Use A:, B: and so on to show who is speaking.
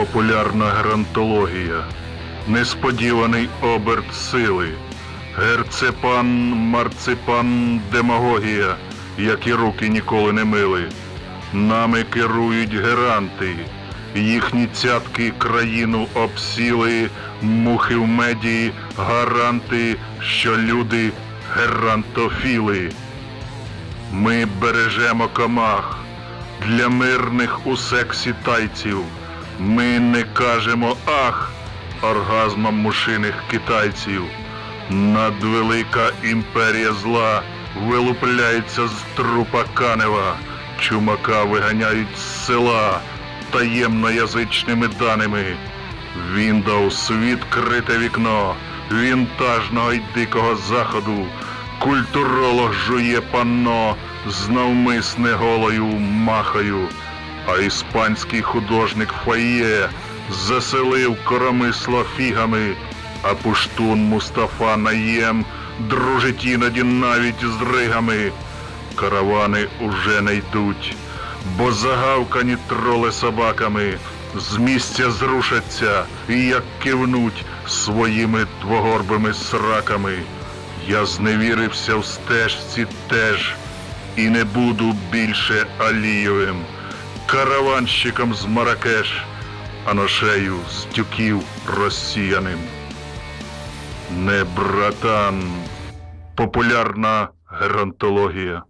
A: Популярна грантологія, несподіваний оберт сили, герцепан, марципан, демагогія, які руки ніколи не мили. Нами керують геранти, їхні цятки країну обсіли, мухи в меді, гаранти, що люди герантофіли. Ми бережемо комах для мирних у сексі тайців. Ми не кажемо ах оргазмам мушиних китайців. Надвелика імперія зла вилупляється з трупа Канева. Чумака виганяють з села таємноязичними даними. Windows відкрите вікно вінтажного й дикого заходу. Культуролог жує панно з навмисне голою махою, а іспанський художник Фає заселив коромисло фігами, а пуштун Мустафа Наєм дружить іноді навіть з ригами. Каравани уже не йдуть, бо загавкані троли собаками з місця зрушаться і як кивнуть своїми двогорбими сраками. Я зневірився в стежці теж і не буду більше Алієвим, караванщиком з Маракеш, а ношею з тюків росіяним. Не братан, популярна геронтологія.